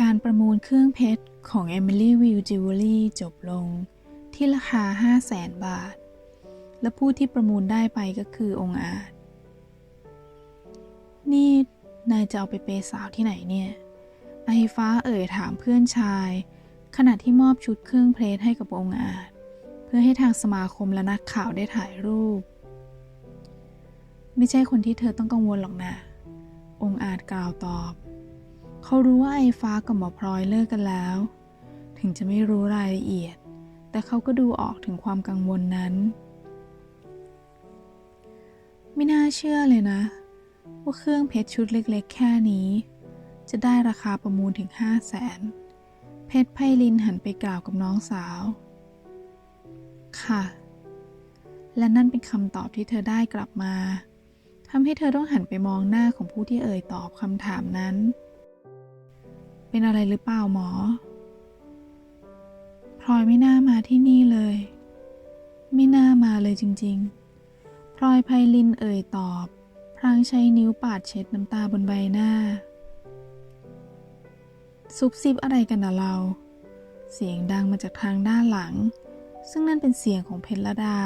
การประมูลเครื่องเพชรของ Emily Will Jewelry จบลงที่ราคา 5 0 0แสนบาท และผู้ที่ประมูลได้ไปก็คือองค์อาจ นี่นายจะเอาไปเปย์สาวที่ไหนเนี่ย ไอฟ้าเอ่ยถามเพื่อนชาย ขณะที่มอบชุดเครื่องเพลทให้กับองค์อาจ เพื่อให้ทางสมาคมและนักข่าวได้ถ่ายรูป ไม่ใช่คนที่เธอต้องกังวลหรอกนะ องค์อาจกล่าวตอบ เขารู้ว่าไอ้ฟ้ากับหมอพลอยเลิกกันแล้ว ถึงจะไม่รู้รายละเอียด แต่เขาก็ดูออกถึงความกังวลนั้น ไม่น่าเชื่อเลยนะ ว่าเครื่องเพชรชุดเล็กๆ แค่นี้ จะได้ราคาประมูลถึง5 0 0แสนเพชรไพลินหันไปกล่าวกับน้องสาว ค่ะ และนั่นเป็นคำตอบที่เธอได้กลับมาทำให้เธอต้องหันไปมองหน้าของผู้ที่เอ่ยตอบคำถามนั้น เป็นอะไรหรือเปล่าหมอ พลอยไม่น่ามาที่นี่เลย ไม่น่ามาเลยจริง ๆ พลอยไพลินเอ่ยตอบพลางใช้นิ้วปาดเช็ดน้ำตาบนใบหน้า ซุบซิบอะไรกันนะเรา เสียงดังมาจากทางด้านหลัง ซึ่งนั่นเป็นเสียงของเพชรดา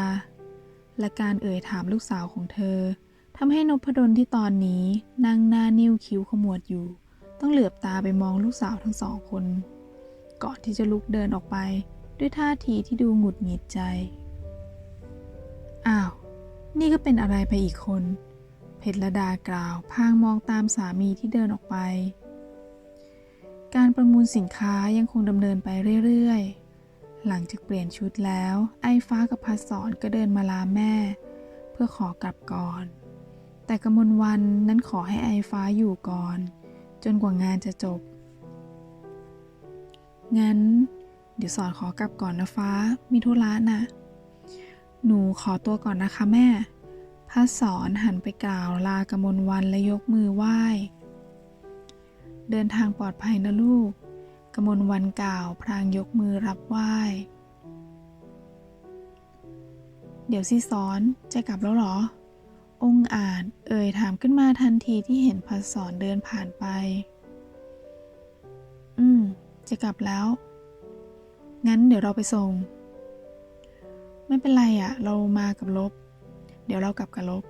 และการเอ่ยถามลูกสาวของเธอทำให้นพดลที่ตอนนี้นั่งหน้านิ้วคิ้วขมวดอยู่ ต้องเหลือบตาไปมองลูกสาวทั้งสองคน ก่อนที่จะลุกเดินออกไปด้วยท่าทีที่ดูหงุดหงิดใจ อ้าว นี่ก็เป็นอะไรไปอีกคน เพชรดากล่าวพางมองตามสามีที่เดินออกไป การประมูลสินค้ายังคงดำเนินไปเรื่อยๆ หลังจากเปลี่ยนชุดแล้ว ไอ้ฟ้ากับพัสสอนก็เดินมาลาแม่ เพื่อขอกลับก่อน แต่กมลวันนั้นขอให้ไอ้ฟ้าอยู่ก่อน จนกว่างานจะจบ งั้น เดี๋ยวสอนขอกลับก่อนนะฟ้า มีธุระนะ หนูขอตัวก่อนนะคะแม่พัสสอนหันไปกล่าวลากมลวันและยกมือไหว้ เดินทางปลอดภัยนะลูก กมลวันกล่าวพลางยกมือรับไหว้ เดี๋ยวสิสอนจะกลับแล้วหรอ องค์อาจเอ่ยถามขึ้นมาทันทีที่เห็นพัสสอนเดินผ่านไป อืม จะกลับแล้ว งั้นเดี๋ยวเราไปส่ง ไม่เป็นไรอะเรามากับลบ เดี๋ยวเรากลับกับลบ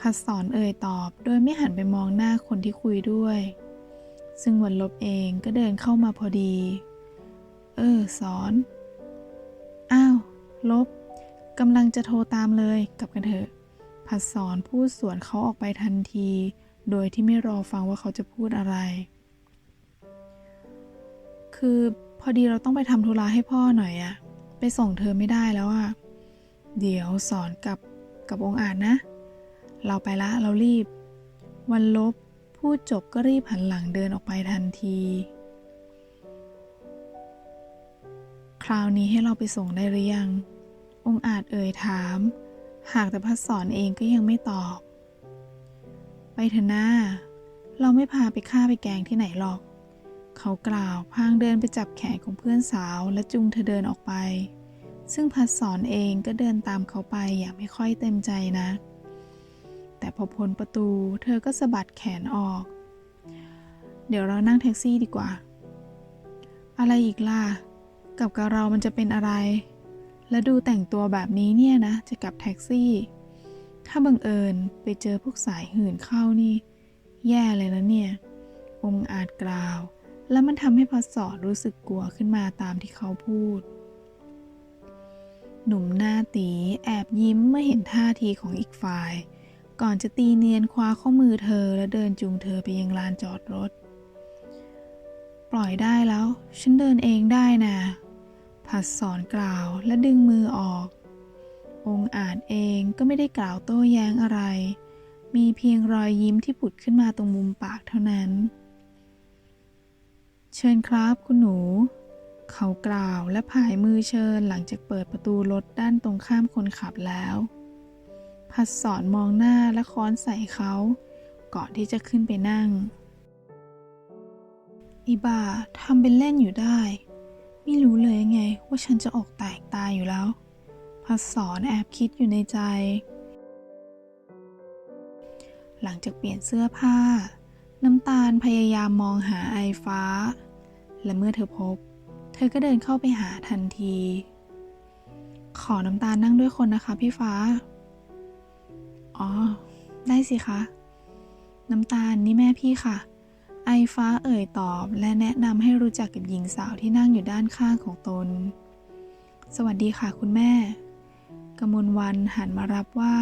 พัสสอนเอ่ยตอบ โดยไม่หันไปมองหน้าคนที่คุยด้วย ซึ่งวันลบเองก็เดินเข้ามาพอดี เออ สอน อ้าว ลบกำลังจะโทรตามเลย กลับกันเถอะ พัสสอนพูดสวนเขาออกไปทันที โดยที่ไม่รอฟังว่าเขาจะพูดอะไร คือพอดีเราต้องไปทำธุระให้พ่อหน่อยอะไปส่งเธอไม่ได้แล้วอะเดี๋ยวสอนกับกับองค์อาจนะ เราไปละเรารีบ วันลบพูดจบก็รีบหันหลังเดินออกไปทันที คราวนี้ให้เราไปส่งได้หรือยัง องค์อาจเอ่ยถาม หากแต่พัดสอนเองก็ยังไม่ตอบ ไปเถอะนะเราไม่พาไปฆ่าไปแกงที่ไหนหรอก เขากล่าวพางเดินไปจับแขนของเพื่อนสาวและจูงเธอเดินออกไป ซึ่งพัดสอนเองก็เดินตามเขาไปอย่างไม่ค่อยเต็มใจนะแต่พอพ้นประตูเธอก็สะบัดแขนออก เดี๋ยวเรานั่งแท็กซี่ดีกว่า อะไรอีกล่ะ กับกับเรามันจะเป็นอะไร และดูแต่งตัวแบบนี้เนี่ยนะ จะกลับแท็กซี่ ถ้าบังเอิญไปเจอพวกสายหื่นเข้านี่ แย่เลยนะเนี่ย องอาจกล่าว แล้วมันทำให้พัสสอนรู้สึกกลัวขึ้นมาตามที่เขาพูด หนุ่มหน้าตีแอบยิ้มเมื่อเห็นท่าทีของอีกฝ่าย ก่อนจะตีเนียนคว้าข้อมือเธอและเดินจูงเธอไปยังลานจอดรถ ปล่อยได้แล้ว ฉันเดินเองได้นะ พัดสอนกล่าวและดึงมือออก องค์อาจเองก็ไม่ได้กล่าวโต้แย้งอะไร มีเพียงรอยยิ้มที่ผุดขึ้นมาตรงมุมปากเท่านั้น เชิญครับคุณหนู เขากล่าวและผายมือเชิญหลังจากเปิดประตูรถด้านตรงข้ามคนขับแล้วพัดสอนมองหน้าและค้อนใส่เขาก่อนที่จะขึ้นไปนั่ง อีบาทำเป็นเล่นอยู่ได้ ไม่รู้เลยไงว่าฉันจะออกแตกตายอยู่แล้วพัสอนแอบคิดอยู่ในใจ หลังจากเปลี่ยนเสื้อผ้า น้ำตาลพยายามมองหาไอฟ้า และเมื่อเธอพบ เธอก็เดินเข้าไปหาทันที ขอน้ำตาลนั่งด้วยคนนะคะพี่ฟ้า อ๋อ ได้สิคะ น้ำตาลนี่แม่พี่ค่ะ ไอฟ้าเอ่ยตอบและแนะนำให้รู้จักกับหญิงสาวที่นั่งอยู่ด้านข้างของตน สวัสดีค่ะคุณแม่ กมลวันหันมารับไหว้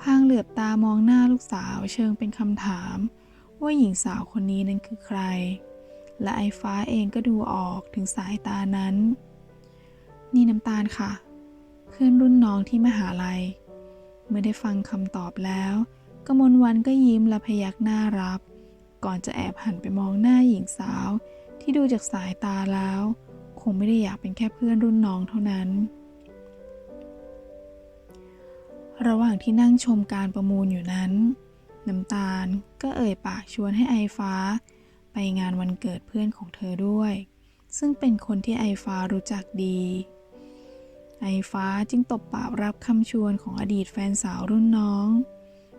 พางเหลือบตามองหน้าลูกสาวเชิงเป็นคำถาม ว่าหญิงสาวคนนี้นั้นคือใคร และไอฟ้าเองก็ดูออกถึงสายตานั้น นี่น้ำตาลค่ะ เพื่อนรุ่นน้องที่มหาลัย เมื่อได้ฟังคำตอบแล้ว กมลวันก็ยิ้มและพยักหน้ารับ ก่อนจะแอบหันไปมองหน้าหญิงสาว ที่ดูจากสายตาแล้ว คงไม่ได้อยากเป็นแค่เพื่อนรุ่นน้องเท่านั้น ระหว่างที่นั่งชมการประมูลอยู่นั้น น้ำตาลก็เอ่ยปากชวนให้ไอฟ้า ไปงานวันเกิดเพื่อนของเธอด้วย ซึ่งเป็นคนที่ไอฟ้ารู้จักดีไอฟ้าจึงตบปากรับคำชวนของอดีตแฟนสาวรุ่นน้อง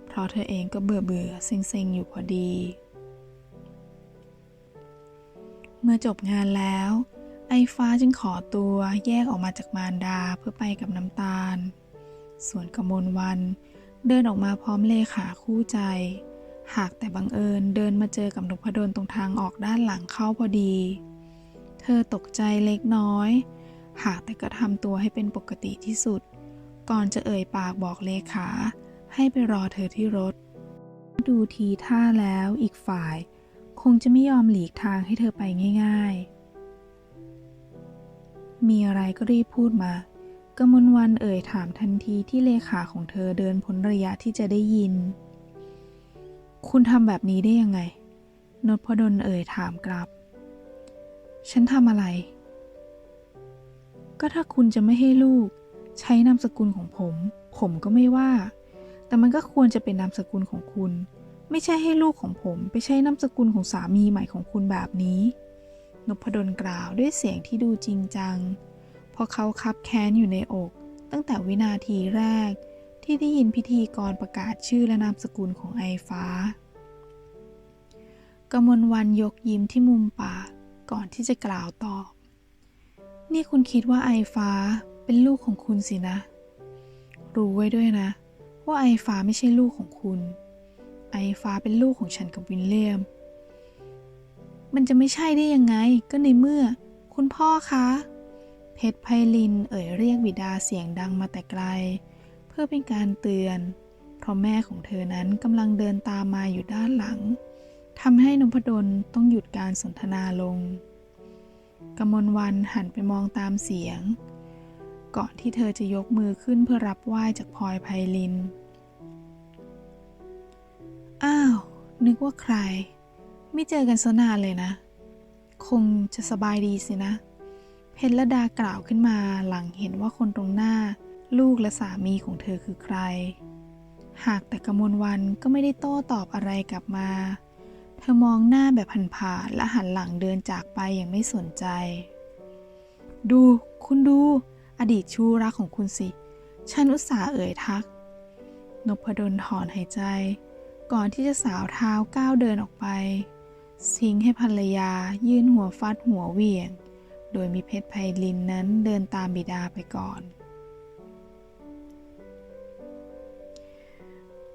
เพราะเธอเองก็เบื่อเบื่อเซ็งๆ อยู่พอดี เมื่อจบงานแล้ว ไอฟ้าจึงขอตัวแยกออกมาจากมารดาเพื่อไปกับน้ำตาล ส่วนกมลวันเดินออกมาพร้อมเลขาคู่ใจ หากแต่บังเอิญเดินมาเจอกับนพดลตรงทางออกด้านหลังเข้าพอดี เธอตกใจเล็กน้อย หากแต่ก็ทำตัวให้เป็นปกติที่สุด ก่อนจะเอ่ยปากบอกเลขา ให้ไปรอเธอที่รถ ดูทีท่าแล้วอีกฝ่าย คงจะไม่ยอมหลีกทางให้เธอไปง่าย ๆ มีอะไรก็รีบพูดมากมลวันเอ่ยถามทันทีที่เลขาของเธอเดินพ้นระยะที่จะได้ยิน คุณทำแบบนี้ได้ยังไง นพดลเอ่ยถามกลับ ฉันทำอะไร ก็ถ้าคุณจะไม่ให้ลูก ใช้นามสกุลของผม ผมก็ไม่ว่า แต่มันก็ควรจะเป็นนามสกุลของคุณ ไม่ใช่ให้ลูกของผมไปใช้นามสกุลของสามีใหม่ของคุณแบบนี้ นพดลกล่าวด้วยเสียงที่ดูจริงจัง เพราะเขาคับแค้นอยู่ในอก ตั้งแต่วินาทีแรก ที่ได้ยินพิธีกรประกาศชื่อและนามสกุลของไอฟ้ากมลวันยกยิ้มที่มุมปากก่อนที่จะกล่าวตอบ นี่คุณคิดว่าไอฟ้าเป็นลูกของคุณสินะ รู้ไว้ด้วยนะ ว่าไอฟ้าไม่ใช่ลูกของคุณ ไอฟ้าเป็นลูกของฉันกับวินเลียม มันจะไม่ใช่ได้ยังไงก็ในเมื่อ คุณพ่อคะ เพชรไพลินเอ่ยเรียกบิดาเสียงดังมาแต่ไกล เพื่อเป็นการเตือน เพราะแม่ของเธอนั้นกำลังเดินตามมาอยู่ด้านหลังทำให้นพดลต้องหยุดการสนทนาลง กมลวันหันไปมองตามเสียง ก่อนที่เธอจะยกมือขึ้นเพื่อรับไหว้จากพลอยไพลิน อ้าว นึกว่าใคร ไม่เจอกันซะนานเลยนะ คงจะสบายดีสินะ เพชรดากล่าวขึ้นมาหลังเห็นว่าคนตรงหน้า ลูกและสามีของเธอคือใคร หากแต่กมลวันก็ไม่ได้โต้ตอบอะไรกลับมา เธอมองหน้าแบบผันผ่านและหันหลังเดินจากไปอย่างไม่สนใจ ดู คุณดู อดีตชูรักของคุณสิ ฉันอุตส่าห์เอ่ยทักนพดลถอนหายใจ ก่อนที่จะสาวเท้าก้าวเดินออกไปทิ้งให้ภรรยายื่นหัวฟัดหัวเวียง โดยมีเพชรไพลินนั้นเดินตามบิดาไปก่อน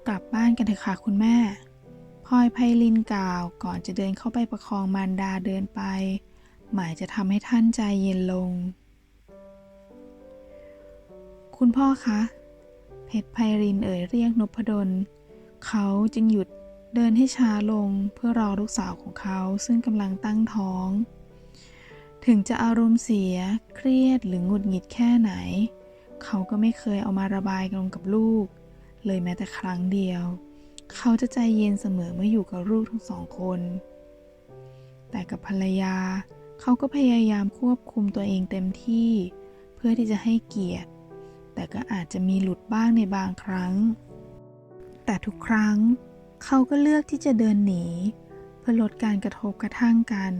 กลับบ้านกันเถอะค่ะคุณแม่พลอยไพลินกล่าวก่อนจะเดินเข้าไปประคองมารดาเดินไป หมายจะทำให้ท่านใจเย็นลง คุณพ่อคะ เพชรไพรินเอ่ยเรียกนพดล เขาจึงหยุดเดินให้ช้าลงเพื่อรอลูกสาวของเขาซึ่งกำลังตั้งท้อง ถึงจะอารมณ์เสียเครียดหรือหงุดหงิดแค่ไหน เขาก็ไม่เคยเอามาระบายลงกับลูก เลยแม้แต่ครั้งเดียว เขาจะใจเย็นเสมอเมื่ออยู่กับลูกทั้งสองคน แต่กับภรรยา เขาก็พยายามควบคุมตัวเองเต็มที่ เพื่อที่จะให้เกียรติ แต่ก็อาจจะมีหลุดบ้างในบางครั้ง แต่ทุกครั้งเขาก็เลือกที่จะเดินหนี เพื่อลดการกระทบกระทั่งกัน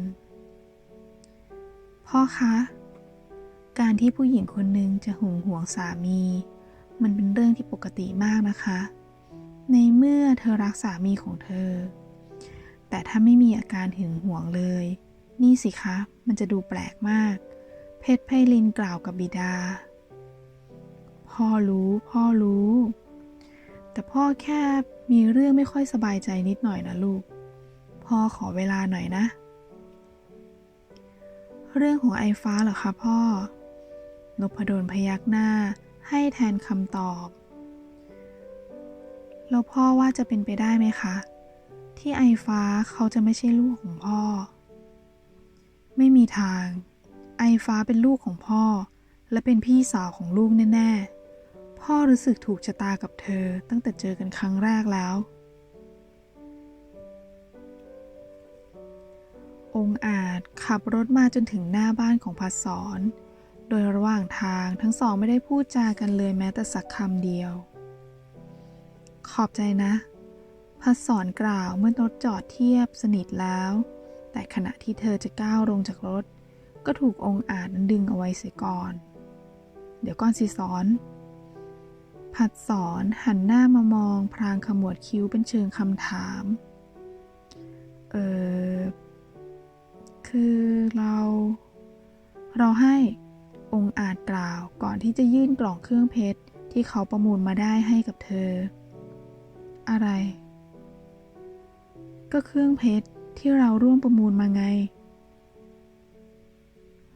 พ่อคะ การที่ผู้หญิงคนหนึ่งจะหึงหวงสามี มันเป็นเรื่องที่ปกติมากนะคะ ในเมื่อเธอรักสามีของเธอ แต่ถ้าไม่มีอาการหึงหวงเลย นี่สิคะ มันจะดูแปลกมาก เพชรไพลินกล่าวกับบิดา พ่อรู้ พ่อรู้ แต่พ่อแค่มีเรื่องไม่ค่อยสบายใจนิดหน่อยนะลูก พ่อขอเวลาหน่อยนะ เรื่องของไอฟ้าเหรอคะพ่อนพดลพยักหน้าให้แทนคำตอบ แล้วพ่อว่าจะเป็นไปได้ไหมคะ ที่ไอฟ้าเขาจะไม่ใช่ลูกของพ่อ ไม่มีทาง ไอฟ้าเป็นลูกของพ่อ และเป็นพี่สาวของลูกแน่ ๆ พ่อรู้สึกถูกชะตากับเธอตั้งแต่เจอกันครั้งแรกแล้ว องอาจขับรถมาจนถึงหน้าบ้านของพัดสอนโดยระหว่างทางทั้งสองไม่ได้พูดจากันเลยแม้แต่สักคำเดียว ขอบใจนะ พัดสอนกล่าวเมื่อรถจอดเทียบสนิทแล้ว แต่ขณะที่เธอจะก้าวลงจากรถ ก็ถูกองอาจนั้นดึงเอาไว้เสียก่อน เดี๋ยวก่อนสิสอน ผัดสอนหันหน้ามามองพรางขมวดคิ้วเป็นเชิงคำถาม เออคือเรา เราให้องค์อาจกล่าวก่อนที่จะยื่นกล่องเครื่องเพชรที่เขาประมูลมาได้ให้กับเธอ อะไร ก็เครื่องเพชรที่เราร่วมประมูลมาไง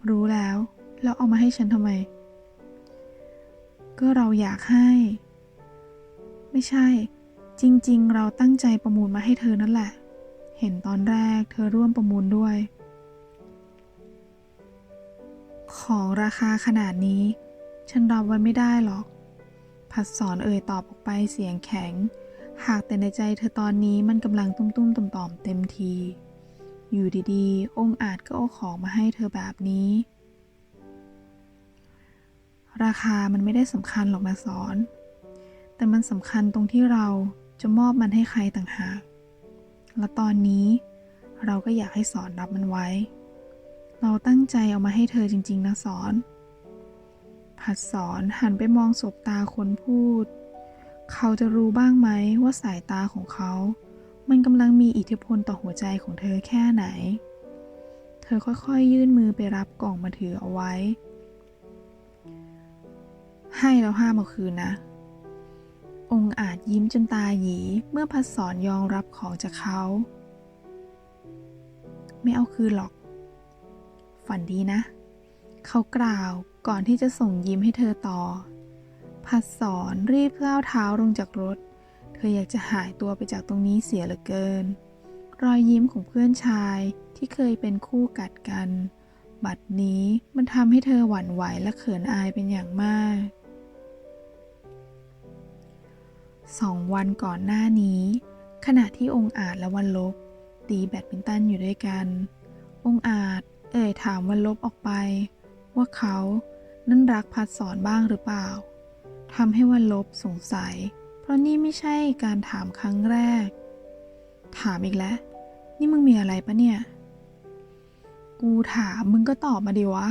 รู้แล้ว แล้วเอามาให้ฉันทำไม ก็เราอยากให้ ไม่ใช่ จริง ๆ เราตั้งใจประมูลมาให้เธอนั่นแหละ เห็นตอนแรกเธอร่วมประมูลด้วย ของราคาขนาดนี้ ฉันรับไว้ไม่ได้หรอก ผัดสอนเอ่ยตอบออกไปเสียงแข็ง หากแต่ในใจเธอตอนนี้มันกำลังตุ้มๆต่อมๆเต็มที อยู่ดีๆ องค์อาจก็เอาของมาให้เธอแบบนี้ ราคามันไม่ได้สำคัญหรอกนะสอน แต่มันสำคัญตรงที่เราจะมอบมันให้ใครต่างหาก และตอนนี้เราก็อยากให้สอนรับมันไว้ เราตั้งใจเอามาให้เธอจริง ๆ นะสอน ผัดสอนหันไปมองสบตาคนพูด เขาจะรู้บ้างไหมว่าสายตาของเขา มันกำลังมีอิทธิพลต่อหัวใจของเธอแค่ไหน เธอค่อยๆ ยื่นมือไปรับกล่องมาถือเอาไว้ ให้แล้วห้ามเอาคืนนะ องค์อาจยิ้มจนตาหยีเมื่อพัดสอนยอมรับของจากเขา ไม่เอาคืนหรอก ฝันดีนะ เขากล่าวก่อนที่จะส่งยิ้มให้เธอต่อ พัดสอนรีบก้าวเท้าลงจากรถ เธออยากจะหายตัวไปจากตรงนี้เสียเหลือเกิน รอยยิ้มของเพื่อนชายที่เคยเป็นคู่กัดกันบัดนี้มันทำให้เธอหวั่นไหวและเขินอายเป็นอย่างมาก สองวันก่อนหน้านี้ ขณะที่องค์อาจและวันลบตีแบดมินตันอยู่ด้วยกัน องค์อาจเอ่ยถามวันลบออกไป ว่าเขานั้นรักพัดสอนบ้างหรือเปล่าทำให้วันลบสงสัย เพราะนี่ไม่ใช่การถามครั้งแรก ถามอีกแล้ว นี่มึงมีอะไรปะเนี่ย กูถามมึงก็ตอบมาดิวะ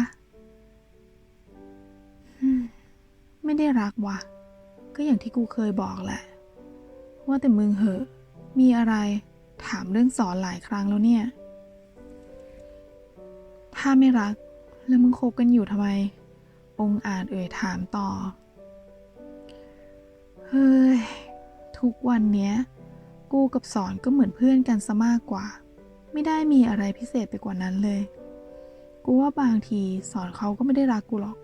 ไม่ได้รักวะก็อย่างที่กูเคยบอกแหละ ว่าแต่มึงเหอะ มีอะไร ถามเรื่องสอนหลายครั้งแล้วเนี่ย ถ้าไม่รัก แล้วมึงคบกันอยู่ทำไม องอาจเอ่ยถามต่อ เฮ้ย ทุกวันเนี้ย กูกับสอนก็เหมือนเพื่อนกันซะมากกว่า ไม่ได้มีอะไรพิเศษไปกว่านั้นเลย กูว่าบางทีสอนเขาก็ไม่ได้รักกูหรอก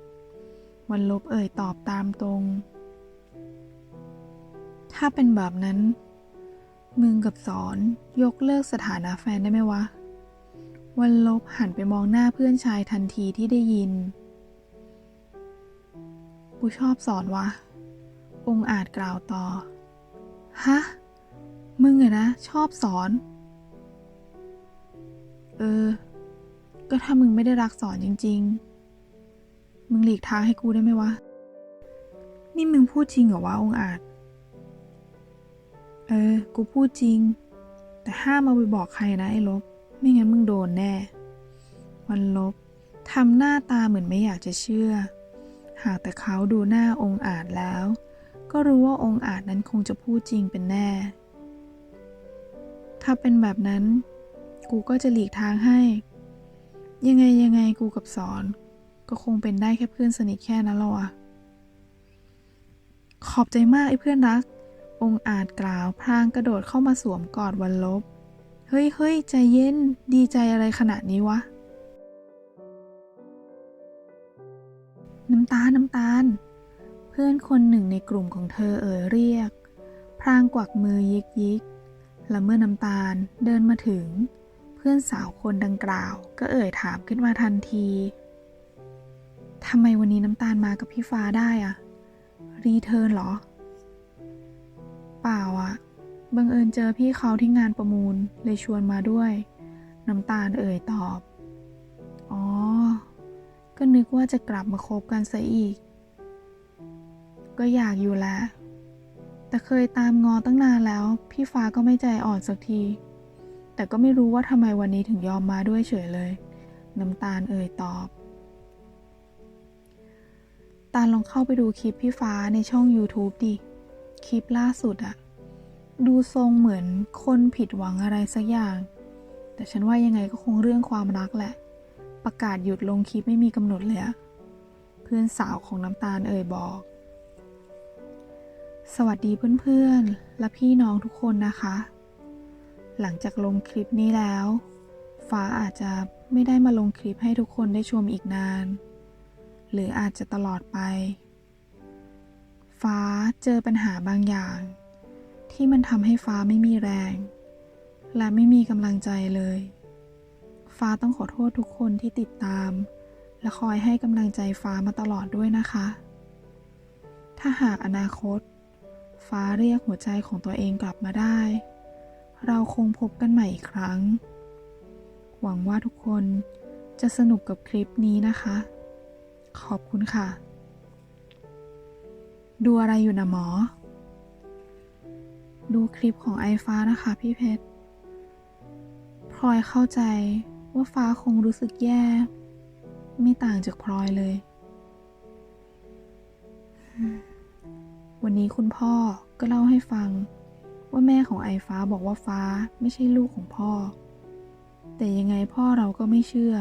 วันลบเอ่ยตอบตามตรง ถ้าเป็นแบบนั้น มึงกับสอนยกเลิกสถานะแฟนได้ไหมวะ วันลบหันไปมองหน้าเพื่อนชายทันทีที่ได้ยิน กูชอบสอนวะ องอาจกล่าวต่อ ฮะ มึงอะนะ ชอบสอน เออ ก็ถ้ามึงไม่ได้รักสอนจริง ๆ มึงหลีกทางให้กูได้ไหมวะ นี่มึงพูดจริงเหรอวะองอาจ เออ กูพูดจริง แต่ห้ามเอาไปบอกใครนะไอ้ลบ ไม่งั้นมึงโดนแน่ วันลบทำหน้าตาเหมือนไม่อยากจะเชื่อ หากแต่เขาดูหน้าองค์อาจแล้ว ก็รู้ว่าองค์อาจนั้นคงจะพูดจริงเป็นแน่ ถ้าเป็นแบบนั้น กูก็จะหลีกทางให้ ยังไงยังไงกูกับสอน ก็คงเป็นได้แค่เพื่อนสนิทแค่นั้นหรอวะขอบใจมากไอ้เพื่อนรัก องค์อาจกล่าวพลางกระโดดเข้ามาสวมกอดวันลบ เฮ้ยเฮ้ยใจเย็น ดีใจอะไรขนาดนี้วะ น้ำตาลน้ำตาล เพื่อนคนหนึ่งในกลุ่มของเธอเอ่ยเรียกพรางกวักมือยิกยิก และเมื่อน้ำตาลเดินมาถึง เพื่อนสาวคนดังกล่าว ก็เอ่ยถามขึ้นมาทันทีทำไมวันนี้น้ำตาลมากับพี่ฟ้าได้อะรีเทิร์นเหรอ ปล่าอะบังเอิญเจอพี่เขาที่งานประมูลเลยชวนมาด้วย น้ำตาลเอ่ยตอบ อ๋อ ก็นึกว่าจะกลับมาคบกันซะอีก ก็อยากอยู่แหละแต่เคยตามงอตั้งนานแล้ว พี่ฟ้าก็ไม่ใจอ่อนสักที แต่ก็ไม่รู้ว่าทำไมวันนี้ถึงยอมมาด้วยเฉยเลย น้ำตาลเอ่ยตอบ ตาลลองเข้าไปดูคลิปพี่ฟ้าในช่อง YouTube ดิ คลิปล่าสุดอะดูทรงเหมือนคนผิดหวังอะไรสักอย่าง แต่ฉันว่ายังไงก็คงเรื่องความรักแหละ ประกาศหยุดลงคลิปไม่มีกำหนดเลยอะเพื่อนสาวของน้ำตาลเอ่ยบอก สวัสดีเพื่อนๆ และพี่น้องทุกคนนะคะ หลังจากลงคลิปนี้แล้ว ฟ้าอาจจะไม่ได้มาลงคลิปให้ทุกคนได้ชมอีกนาน หรืออาจจะตลอดไป ฟ้าเจอปัญหาบางอย่าง ที่มันทำให้ฟ้าไม่มีแรง และไม่มีกำลังใจเลย ฟ้าต้องขอโทษทุกคนที่ติดตาม และคอยให้กำลังใจฟ้ามาตลอดด้วยนะคะ ถ้าหากอนาคต ฟ้าเรียกหัวใจของตัวเองกลับมาได้ เราคงพบกันใหม่อีกครั้ง หวังว่าทุกคนจะสนุกกับคลิปนี้นะคะ ขอบคุณค่ะ ดูอะไรอยู่นะหมอ ดูคลิปของไอฟ้านะคะพี่เพชรพลอยเข้าใจว่าฟ้าคงรู้สึกแย่ ไม่ต่างจากพลอยเลย วันนี้คุณพ่อก็เล่าให้ฟัง ว่าแม่ของไอฟ้าบอกว่าฟ้าไม่ใช่ลูกของพ่อ แต่ยังไงพ่อเราก็ไม่เชื่อ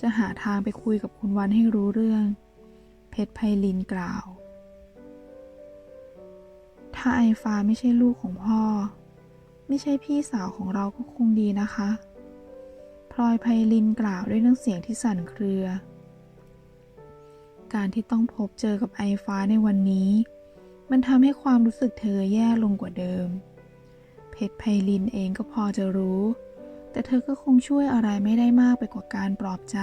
จะหาทางไปคุยกับคุณวันให้รู้เรื่อง เพชรไพลินกล่าว ถ้าไอฟ้าไม่ใช่ลูกของพ่อ ไม่ใช่พี่สาวของเราก็คงดีนะคะ พลอยไพลินกล่าวด้วยน้ำเสียงที่สั่นเครือ การที่ต้องพบเจอกับไอฟ้าในวันนี้ มันทำให้ความรู้สึกเธอแย่ลงกว่าเดิม เพชรไพลินเองก็พอจะรู้ แต่เธอก็คงช่วยอะไรไม่ได้มากไปกว่าการปลอบใจ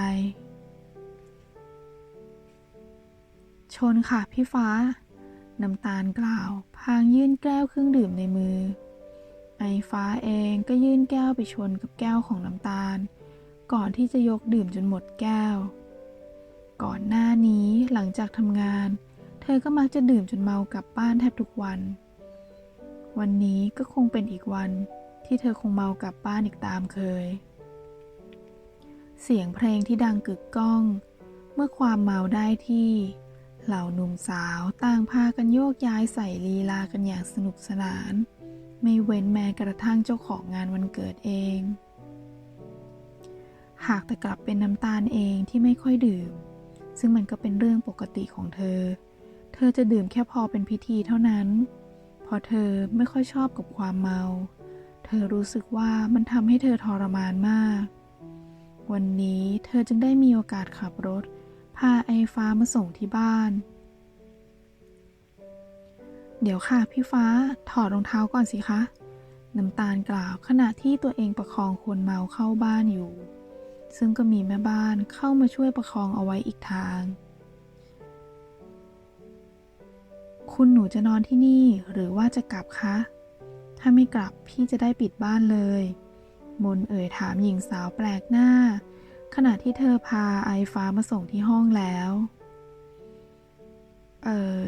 ชนค่ะพี่ฟ้า น้ำตาลกล่าว พางยื่นแก้วเครื่องดื่มในมือ ไอฟ้าเองก็ยื่นแก้วไปชนกับแก้วของน้ำตาล ก่อนที่จะยกดื่มจนหมดแก้ว ก่อนหน้านี้หลังจากทำงาน เธอก็มักจะดื่มจนเมากลับบ้านแทบทุกวัน วันนี้ก็คงเป็นอีกวันที่เธอคงเมากลับบ้านอีกตามเคย เสียงเพลงที่ดังกึกก้อง เมื่อความเมาได้ที่ เหล่าหนุ่มสาวต่างพากันโยกย้ายใส่ลีลากันอย่างสนุกสนาน ไม่เว้นแม้กระทั่งเจ้าของงานวันเกิดเอง หากแต่กลับเป็นน้ำตาลเองที่ไม่ค่อยดื่ม ซึ่งมันก็เป็นเรื่องปกติของเธอ เธอจะดื่มแค่พอเป็นพิธีเท่านั้น เพราะเธอไม่ค่อยชอบกับความเมา เธอรู้สึกว่ามันทำให้เธอทรมานมาก วันนี้เธอจึงได้มีโอกาสขับรถ พาไอฟ้ามาส่งที่บ้าน เดี๋ยวค่ะพี่ฟ้าถอดรองเท้าก่อนสิคะ น้ำตาลกล่าวขณะที่ตัวเองประคองคนเมาเข้าบ้านอยู่ ซึ่งก็มีแม่บ้านเข้ามาช่วยประคองเอาไว้อีกทาง คุณหนูจะนอนที่นี่หรือว่าจะกลับคะ ถ้าไม่กลับพี่จะได้ปิดบ้านเลย มนเอ่ยถามหญิงสาวแปลกหน้า ขณะที่เธอพาไอฟ้ามาส่งที่ห้องแล้ว เออ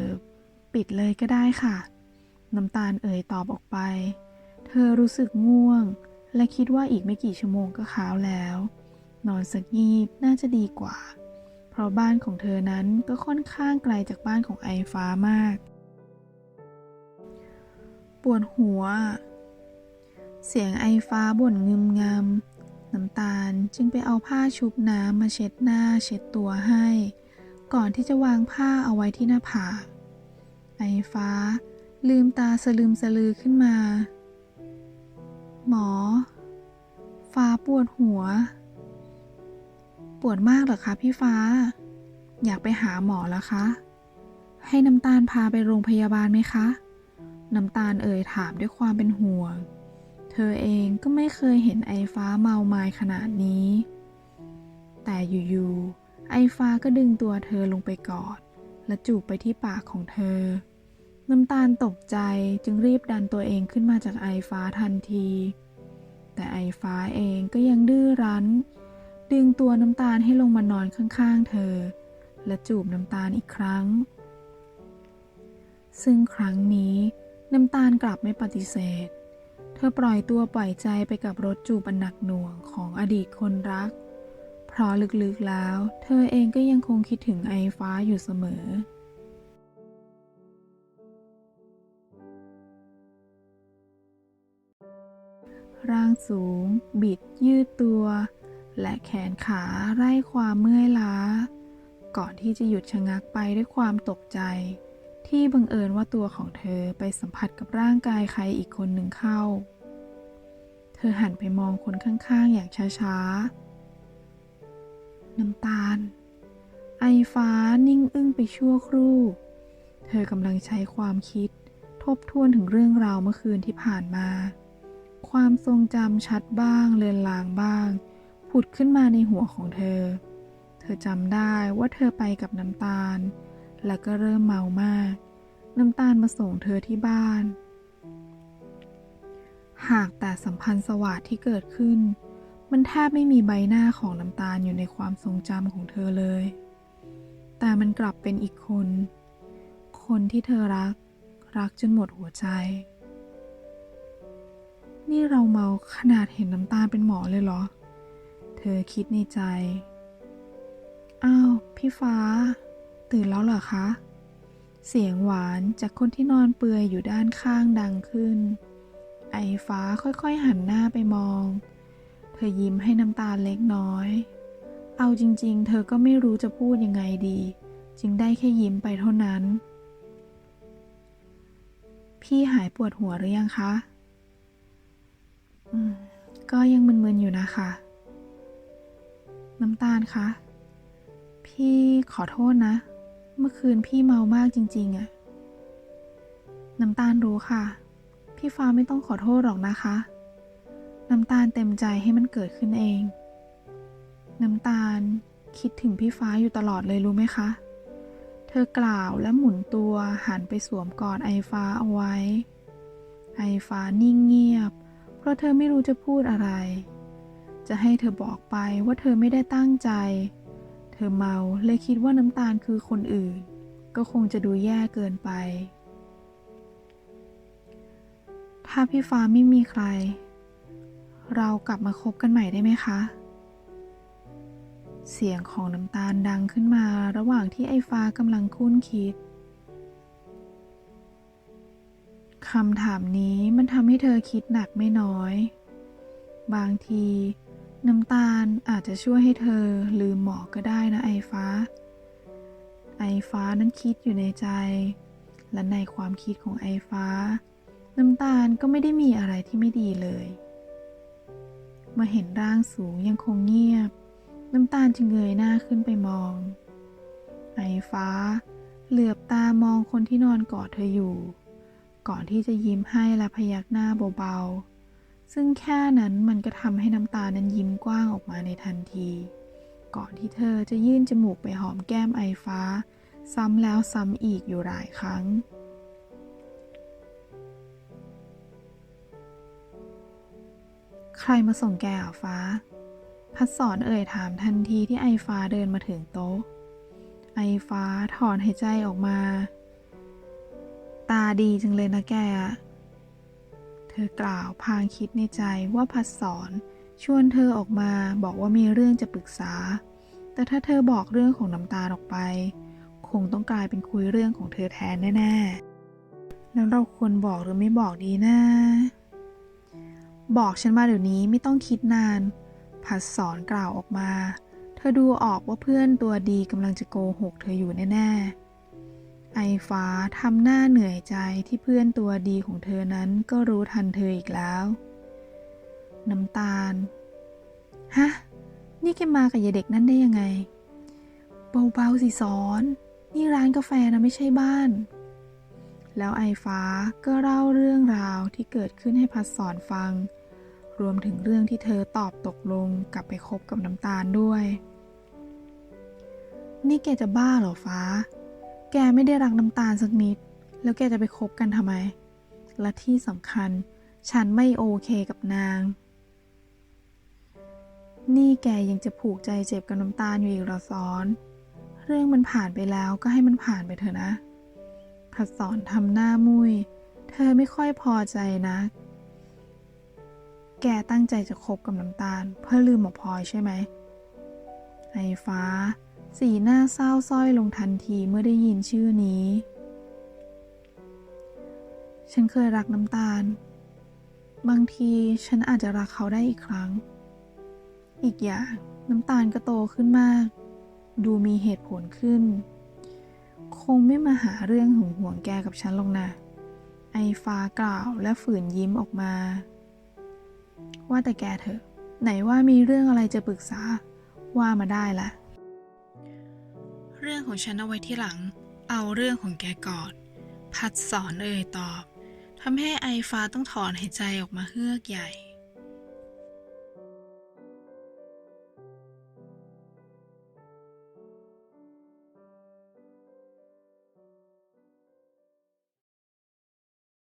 ปิดเลยก็ได้ค่ะ น้ำตาลเอ่ยตอบออกไป เธอรู้สึกง่วง และคิดว่าอีกไม่กี่ชั่วโมงก็ขาวแล้ว นอนสักงีบน่าจะดีกว่า เพราะบ้านของเธอนั้นก็ค่อนข้างไกลจากบ้านของไอฟ้ามาก ปวดหัว เสียงไอฟ้าบ่นงึมงำ น้ำตาล จึงไปเอาผ้าชุบน้ำมาเช็ดหน้าเช็ดตัวให้ ก่อนที่จะวางผ้าเอาไว้ที่หน้าผากไอฟ้า ลืมตาสลืมสลือขึ้นมา หมอ ฟ้าปวดหัว ปวดมากเหรอคะพี่ฟ้า อยากไปหาหมอแล้วคะ ให้น้ำตาลพาไปโรงพยาบาลไหมคะ น้ำตาลเอ่ยถามด้วยความเป็นห่วง เธอเองก็ไม่เคยเห็นไอฟ้าเมาไมายขนาดนี้ แต่อยู่ๆ ไอฟ้าก็ดึงตัวเธอลงไปกอด และจูบไปที่ปากของเธอ น้ำตาลตกใจจึงรีบดันตัวเองขึ้นมาจากไอฟ้าทันที แต่ไอฟ้าเองก็ยังดื้อรั้น ดึงตัวน้ำตาลให้ลงมานอนข้างๆ เธอ และจูบน้ำตาลอีกครั้ง ซึ่งครั้งนี้น้ำตาลกลับไม่ปฏิเสธ อปล่อยตัวปล่อยใจไปกับรถจูบันหนักหน่วงของอดีตคนรัก เพราะลึกๆแล้ว เธอเองก็ยังคงคิดถึงไอฟ้าอยู่เสมอร่างสูง บิดยืดตัว และแขนขาไล่ความเมื่อยล้า ก่อนที่จะหยุดชะงักไปด้วยความตกใจ ที่บังเอิญว่าตัวของเธอไปสัมผัสกับร่างกายใครอีกคนหนึ่งเข้า ธอหันไปมองคนข้างๆ อย่างช้าๆ น้ำตาล ไอฟ้านิ่งอึ้งไปชั่วครู่ เธอกำลังใช้ความคิด ทบทวนถึงเรื่องราวเมื่อคืนที่ผ่านมา ความทรงจำชัดบ้าง เลือนลางบ้าง ผุดขึ้นมาในหัวของเธอ เธอจำได้ว่าเธอไปกับน้ำตาล และก็เริ่มเมามาก น้ำตาลมาส่งเธอที่บ้าน หากแต่สัมพันธ์สวัสดที่เกิดขึ้น มันแทบไม่มีใบหน้าของน้ำตาลอยู่ในความทรงจำของเธอเลย แต่มันกลับเป็นอีกคน คนที่เธอรัก รักจนหมดหัวใจ นี่เราเมาขนาดเห็นน้ำตาลเป็นหมอเลยเหรอ เธอคิดในใจ อ้าว พี่ฟ้า ตื่นแล้วเหรอคะ เสียงหวานจากคนที่นอนเปลือยอยู่ด้านข้างดังขึ้น ไอฟ้าค่อยๆหันหน้าไปมอง เธอยิ้มให้น้ำตาเล็กน้อย เอาจริงๆ เธอก็ไม่รู้จะพูดยังไงดี จึงได้แค่ยิ้มไปเท่านั้น พี่หายปวดหัวหรือยังคะอืมก็ยังมึนๆอยู่นะคะ น้ำตาลคะ พี่ขอโทษนะ เมื่อคืนพี่เมามากจริง ๆอะน้ำตาลรู้ค่ะ พี่ฟ้าไม่ต้องขอโทษหรอกนะคะ น้ำตาลเต็มใจให้มันเกิดขึ้นเอง น้ำตาลคิดถึงพี่ฟ้าอยู่ตลอดเลยรู้ไหมคะ เธอกล่าวและหมุนตัวหันไปสวมกอดไอฟ้าเอาไว้ ไอฟ้านิ่งเงียบ เพราะเธอไม่รู้จะพูดอะไร จะให้เธอบอกไปว่าเธอไม่ได้ตั้งใจ เธอเมาเลยคิดว่าน้ำตาลคือคนอื่น ก็คงจะดูแย่เกินไป ถ้าพี่ฟ้าไม่มีใคร เรากลับมาคบกันใหม่ได้ไหมคะ เสียงของน้ำตาลดังขึ้นมาระหว่างที่ไอ้ฟ้ากำลังคุ้นคิดคำถามนี้มันทำให้เธอคิดหนักไม่น้อย บางที น้ำตาลอาจจะช่วยให้เธอลืมหมอก็ได้นะไอฟ้า ไอฟ้านั้นคิดอยู่ในใจ และในความคิดของไอฟ้า น้ำตาลก็ไม่ได้มีอะไรที่ไม่ดีเลยมาเห็นร่างสูงยังคงเงียบ น้ำตาลจึงเงยหน้าขึ้นไปมอง ไอฟ้า เหลือบตามองคนที่นอนกอดเธออยู่ ก่อนที่จะยิ้มให้และพยักหน้าเบาๆ ซึ่งแค่นั้นมันก็ทำให้น้ำตาลนั้นยิ้มกว้างออกมาในทันที ก่อนที่เธอจะยื่นจมูกไปหอมแก้มไอฟ้า ซ้ำแล้วซ้ำอีกอยู่หลายครั้ง ใครมาส่งแกอะฟ้า พัดสอนเอ่ยถามทันทีที่ไอฟ้าเดินมาถึงโต๊ะ ไอฟ้าถอนหายใจออกมา ตาดีจังเลยนะแกอะเธอกล่าวพางคิดในใจว่าพัดสอนชวนเธอออกมาบอกว่ามีเรื่องจะปรึกษา แต่ถ้าเธอบอกเรื่องของน้ำตาลออกไป คงต้องกลายเป็นคุยเรื่องของเธอแทนแน่ๆ แล้วเราควรบอกหรือไม่บอกดีนะ บอกฉันมาเดี๋ยวนี้ไม่ต้องคิดนานพัดสอนกล่าวออกมา เธอดูออกว่าเพื่อนตัวดีกำลังจะโกหกเธออยู่แน่ ๆ ไอฟ้าทำหน้าเหนื่อยใจที่เพื่อนตัวดีของเธอนั้นก็รู้ทันเธออีกแล้ว น้ำตาล ฮะ นี่แกมากับยายเด็กนั่นได้ยังไง เบาๆสิสอน นี่ร้านกาแฟนะไม่ใช่บ้าน แล้วไอฟ้าก็เล่าเรื่องราวที่เกิดขึ้นให้พัดสอนฟัง รวมถึงเรื่องที่เธอตอบตกลงกลับไปคบกับน้ำตาลด้วย นี่แกจะบ้าเหรอฟ้า แกไม่ได้รักน้ำตาลสักนิด แล้วแกจะไปคบกันทำไม และที่สำคัญ ฉันไม่โอเคกับนาง นี่แกยังจะผูกใจเจ็บกับน้ำตาลอยู่อีกเหรอสอน เรื่องมันผ่านไปแล้วก็ให้มันผ่านไปเถอะนะ พัดสอนทำหน้ามุย เธอไม่ค่อยพอใจนะแกตั้งใจจะคบกับน้ำตาล เพื่อลืมหมอพลอยใช่ไหม ไอฟ้า สีหน้าเศร้าสร้อยลงทันทีเมื่อได้ยินชื่อนี้ ฉันเคยรักน้ำตาล บางทีฉันอาจจะรักเขาได้อีกครั้ง อีกอย่างน้ำตาลก็โตขึ้นมาก ดูมีเหตุผลขึ้น คงไม่มาหาเรื่องหึงหวงแกกับฉันหรอกนะไอฟ้ากล่าวและฝืนยิ้มออกมา ว่าแต่แกเถอะ ไหนว่ามีเรื่องอะไรจะปรึกษาว่ามาได้ละเรื่องของฉันเอาไว้ที่หลัง เอาเรื่องของแกก่อน พัดสอนเอ่ยตอบทำให้ไอฟ้าต้องถอนหายใจออกมาเฮือกใหญ่